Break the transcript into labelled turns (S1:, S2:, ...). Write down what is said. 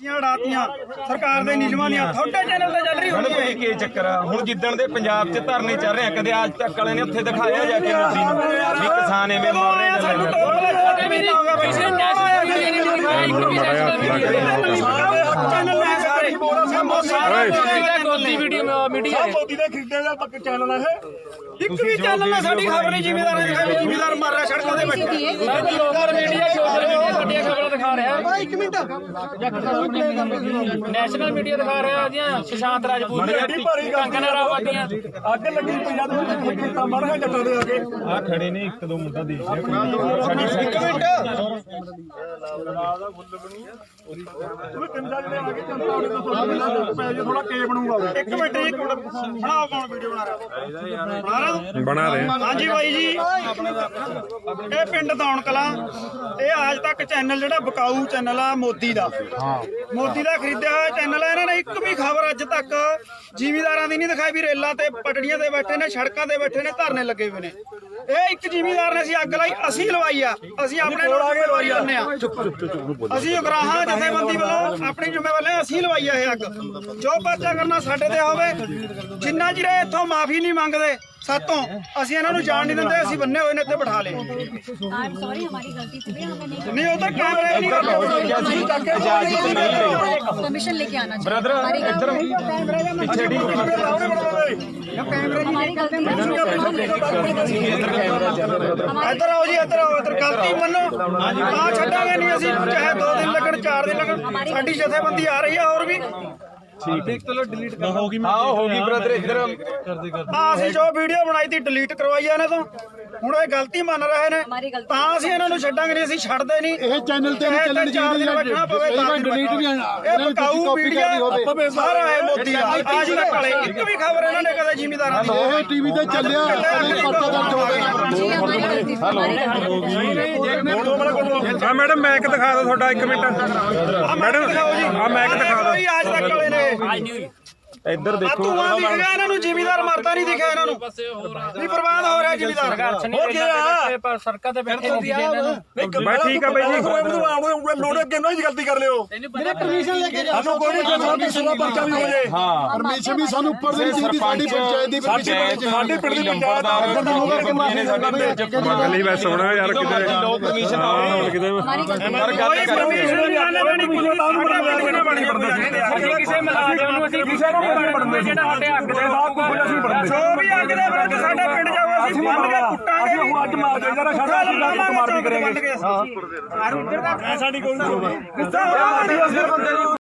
S1: ਦੀਆਂ ਉਡਾਤੀਆਂ। ਸਰਕਾਰ ਦੇ ਨਿਯਮਾਂ ਦੀਆਂ ਤੁਹਾਡੇ ਚੈਨਲ ਤੇ ਚੱਲ ਰਹੀ
S2: ਹੁਣ
S1: ਹੋਣੀ
S2: ਇਹ ਕੀ ਚੱਕਰ ਆ? ਹੁਣ ਜਿੱਦਣ ਦੇ ਪੰਜਾਬ 'ਚ ਧਰਨੇ ਚੱਲ ਰਹੇ ਆ ਕਦੇ ਅੱਜ ਤੱਕ ਵਾਲੇ ਨੇ ਉੱਥੇ ਦਿਖਾਇਆ ਜਾ ਕੇ ਮੋਦੀ ਨੂੰ ਵੀ ਕਿਸਾਨ ਐਵੇਂ ਮਰ ਰਹੇ ਨੇ
S1: ਸਾਨੂੰ ਟੋਕ ਲੈ ਸਾਡੇ ਵੀ ਨਾ ਹੋਗਾ ਕਿਸੇ ਨੇ ਚੈਨਲ ਲੈ ਸਾਰੇ
S3: ਗੋਦੀ ਵੀਡੀਓ ਮੀਡੀਆ
S4: ਮੋਦੀ ਦੇ ਖਰੀਦੇ ਦਾ ਪੱਕ ਚੈਨਲ ਆ ਇਹ।
S1: ਇੱਕ ਵੀ ਚੈਨਲ ਨਾਲ ਸਾਡੀ ਖਬਰ ਨਹੀਂ ਜ਼ਿਮੀਦਾਰ ਨੇ ਦਿਖਾਈ ਵੀ ਜ਼ਿਮੀਦਾਰ ਮਰ ਰਿਹਾ ਸੜਕਾਂ ਤੇ ਬੈਠੇ।
S3: ਸਭ ਲੋਕਲ ਮੀਡੀਆ ਸੋਸ਼ਲ ਮੀਡੀਆ ਵੱਡੀਆਂ ਖਬਰਾਂ ਦਿਖਾ ਰਿਹਾ। ਇੱਕ ਮਿੰਟ। ਨੈਸ਼ਨਲ ਮੀਡੀਆ ਦਿਖਾ ਰਿਹਾ ਦੀਆਂ ਸੁਸ਼ਾਂਤ ਰਾਜਪੂਤ ਦੀਆਂ ਕੰਗਨਾ ਰਾਵਤ ਦੀਆਂ।
S4: ਅੱਗ ਲੱਗੀ ਪੰਜਾਬ ਦੇ ਵਿੱਚ ਕੀਤਾ ਮਰ ਗਿਆ ਜੱਟਾਂ ਦੇ ਆ ਕੇ।
S2: ਆ ਖੜੇ ਨੇ ਇੱਕ ਦੋ ਮੁੰਡਾ ਦੇਖ ਲਿਆ ਸਾਡੀ
S4: ਇੱਕ ਮਿੰਟ। ਉਹ ਕੰਜਾ ਜਿਹੜੇ ਆ ਕੇ ਜਨਤਾ ਉਹਨੇ ਤਾਂ ਪੈ ਜੇ ਥੋੜਾ ਕੇ ਬਣੂਗਾ।
S1: ਇੱਕ ਮਿੰਟ ਜੀ, ਇੱਕ ਮਿੰਟ ਬਣਾਓ ਕੌਣ ਵੀਡੀਓ ਬਣਾ ਰਿਹਾ ਬਣਾ ਰਿਹਾ ਤੂੰ?
S5: ਬਣਾ ਰਹੇ
S1: ਹਾਂਜੀ ਬਾਈ ਜੀ। ਇਹ ਪਿੰਡ ਦੌਣ ਕਲਾਂ। ਇਹ ਅੱਜ ਤੱਕ ਚੈਨਲ ਜਿਹੜਾ ਬਕਾਊ ਚੈਨਲ ਆ ਮੋਦੀ ਦਾ। ਮੋਦੀ ਦਾ ਖਰੀਦਿਆ ਹੋਇਆ ਚੈਨਲ ਆ ਇਹਨਾਂ ਨੇ ਇੱਕ ਵੀ ਖਬਰ ਅੱਜ ਤੱਕ ਜ਼ਿਮੀਦਾਰਾਂ ਦੀ ਨਹੀਂ ਦਿਖਾਈ ਵੀ ਰੇਲਾਂ ਤੇ ਪਟੜੀਆਂ ਤੇ ਬੈਠੇ ਨੇ ਸੜਕਾਂ ਤੇ ਬੈਠੇ ਨੇ ਧਰਨੇ ਲੱਗੇ ਹੋਏ ਨੇ। ਇਹ ਇੱਕ ਜ਼ਿਮੀਦਾਰ ਨੇ ਅਸੀਂ ਅੱਗ ਲਾਈ ਅਸੀਂ ਲਵਾਈ ਆ ਅਸੀਂ ਆਪਣੇ ਲੋਕ ਲਵਾਈ ਜਾਂਦੇ ਆ। ਅਸੀਂ ਉਗਰਾਹਾਂ ਜਥੇਬੰਦੀ ਵੱਲੋਂ ਆਪਣੀ ਜ਼ਿੰਮੇਵਾਰੀ ਅਸੀਂ ਲਵਾਈ ਆ ਇਹ ਅੱਗ। ਜੋ ਪਰਚਾ ਕਰਨਾ ਸਾਡੇ ਤੇ ਹੋਵੇ ਜਿੰਨਾ ਚਿਰ ਇੱਥੋਂ ਮਾਫੀ ਨਹੀਂ ਮੰਗਦੇ ਸਾਤੋਂ ਅਸੀਂ ਇਹਨਾਂ ਨੂੰ ਜਾਣ ਨਹੀਂ ਦਿੰਦੇ ਅਸੀਂ ਬੰਨੇ ਹੋਏ ਨੇ ਇੱਥੇ ਬਿਠਾ ਲਏ
S6: आई एम सॉरी हमारी गलती थी भैया हमें नहीं
S1: ਨਹੀਂ ਉਧਰ ਕੈਮਰੇ ਨਹੀਂ ਕਰਦੇ
S2: ਇਜਾਜ਼ਤ ਨਹੀਂ ਲਈ
S6: परमिशन लेके आना चाहिए
S2: ਬ੍ਰਦਰ
S6: हमारी
S2: ਇੱਧਰ
S6: गलती
S2: ਪਿੱਛੇ ਡੀ
S6: हमारी गलती नहीं
S1: ਇੱਧਰ ਆਓ ਜੀ ਇੱਧਰ ਆਓ ਇੱਧਰ ਗਲਤੀ ਮੰਨੋ ਆ ਛੱਡਾਂਗੇ ਨਹੀਂ ਅਸੀਂ ਚਾਹੇ 2 ਦਿਨ ਲੱਗਣ 4 ਦਿਨ ਲੱਗਣ ਸਾਡੀ ਜਥੇਬੰਦੀ ਆ ਰਹੀ ਆ ਹੋਰ ਵੀ ਠੀਕ
S2: ਹੈ ਚਲੋ ਡਿਲੀਟ ਕਰ ਹੋ ਗਈ ਹਾਂ ਹੋ ਬ੍ਰਦਰ ਇੱਧਰ।
S1: ਕਰਦੇ ਕਰਦੇ। ਹਾਂ ਅਸੀਂ ਜੋ ਵੀਡੀਓ ਬਣਾਈ ਤੀ ਡਿਲੀਟ ਕਰਵਾਈ ਆ ਇਹਨਾਂ ਤੋਂ। ਹੁਣ ਇਹ ਗਲਤੀ ਮੰਨ ਰਹੇ ਨੇ। ਤਾਂ ਅਸੀਂ ਇਹਨਾਂ ਨੂੰ ਛੱਡਾਂਗੇ ਨਹੀਂ ਅਸੀਂ ਛੱਡਦੇ ਨਹੀਂ।
S4: ਇਹ ਚੈਨਲ ਤੇ ਨਹੀਂ ਚੱਲਣ ਚਾਹੀਦੀ
S1: ਇਹ
S4: ਡਿਲੀਟ ਵੀ
S1: ਇਹ ਬਕਾਊ ਵੀਡੀਓ ਸਾਰਾ ਹੈ ਮੋਦੀ ਆ ਅੱਜ ਤੱਕ ਵਾਲੇ ਇੱਕ ਵੀ ਖਬਰ ਇਹਨਾਂ ਨੇ ਕਦੇ ਜ਼ਿਮੀਦਾਰਾਂ ਦੀ
S4: ਇਹ ਟੀਵੀ ਤੇ ਚੱਲਿਆ ਕਦੇ ਪਰਚਾ ਦਰਜ ਹੋ ਗਿਆ।
S6: ਹੈਲੋ।
S5: ਆ ਮੈਡਮ ਮੈਕ ਦਿਖਾ ਦਿਓ ਤੁਹਾਡਾ 1 ਮਿੰਟ ਮੈਡਮ ਆ ਮੈਕ ਦਿਖਾ ਦਿਓ
S1: ਅੱਜ ਤੱਕ ਵਾਲੇ ਨੇ
S2: ਇੱਧਰ
S1: ਆ
S2: ਦੇਖੋ।
S1: ਧੂਆਂ ਦਿਖ ਗਿਆ ਇਹਨਾਂ ਨੂੰ ਜ਼ਿਮੀਦਾਰ ਮਰਦਾ ਨਹੀਂ ਦਿਖਿਆ ਇਹਨਾਂ ਨੂੰ। ਪਾਸੇ ਹੋਰ ਆ। ਨਹੀਂ ਪ੍ਰਬੰਧ ਹੋ ਰਿਹਾ ਜ਼ਿਮੀਦਾਰ।
S3: ਸੰਘਰਸ਼ ਨਹੀਂ ਬੈਠੇ ਪਰ ਸੜਕਾਂ ਤੇ ਬੈਠੇ ਨਹੀਂ ਦਿਖਦੇ ਇਹਨਾਂ ਨੂੰ।
S5: ਮੈਂ ਠੀਕ ਆ ਬਾਈ ਜੀ।
S4: ਮੈਨੂੰ ਆਉਂਦੇ ਹੋਏ ਲੋੜ ਅੱਗੇ ਨਾ ਹੀ ਗਲਤੀ ਕਰ ਲਿਓ? ਮੇਰੇ ਪਰਮਿਸ਼ਨ ਲੈ ਕੇ ਜਾ ਸਾਨੂੰ ਕੋਈ ਨਹੀਂ ਸਾਨੂੰ ਸੁਣਾ ਪਰਚਾ ਵੀ ਹੋ ਜੇ।
S2: ਹਾਂ।
S4: ਪਰਮਿਸ਼ਨ ਵੀ ਸਾਨੂੰ ਉੱਪਰ ਦੇ ਦੀ ਸਾਡੀ ਪੰਚਾਇਤ ਦੀ
S2: ਸਾਡੇ ਸਾਡੇ ਪਿੰਡ ਦੀ ਪੰਚਾਇਤ ਦਾ ਗੰਦਾ ਹੋ ਕੇ
S5: ਮਾਰਨੇ ਸਾਡੇ ਤੇ ਮੰਗਲੀ ਵੈ ਸੋਣਾ ਯਾਰ ਕਿਤੇ।
S2: ਲੋਕ
S5: ਪਰਮਿਸ਼ਨ
S2: ਆਉਣੀ
S5: ਕਿਤੇ।
S2: ਪਰ ਗੱਲ ਕਰ ਪਰਮਿਸ਼ਨ
S1: ਨਹੀਂ ਆਣਾ ਨਹੀਂ ਕੁਝ ਬਾਹਰ ਬਣੀ
S3: ਅਸੀਂ ਕਿਸੇ ਮੁਲਾਜ਼ਮ ਨੂੰ ਅਸੀਂ ਕਿਸੇ ਨੂੰ ਨਹੀਂ ਜਿਹੜਾ ਸਾਡੇ ਹੱਕ ਦੇ ਬਾਅਦ ਕੋਈ ਅਸੀਂ ਬਣਦੇ
S1: ਜੋ ਵੀ ਅੱਗ ਦੇ ਵਿਰੁੱਧ ਸਾਡੇ ਪਿੰਡ ਜਾਊਗਾ ਅਸੀਂ ਬੰਨ ਕੇ ਕੁੱਟਾਂਗੇ
S4: ਅਸੀਂ ਅੱਜ ਮਾਰ ਕੇ ਜਰਾ ਸਾਡਾ ਅਸੀਂ ਮਾਰ ਵੀ ਕਰਾਂਗੇ।
S1: ਹਾਂ। ਉੱਧਰ ਦਾ
S4: ਸਾਡੀ ਕੋਈ ਨਹੀਂ
S1: ਗੁੱਸਾ ਹੋ ਰਿਹਾ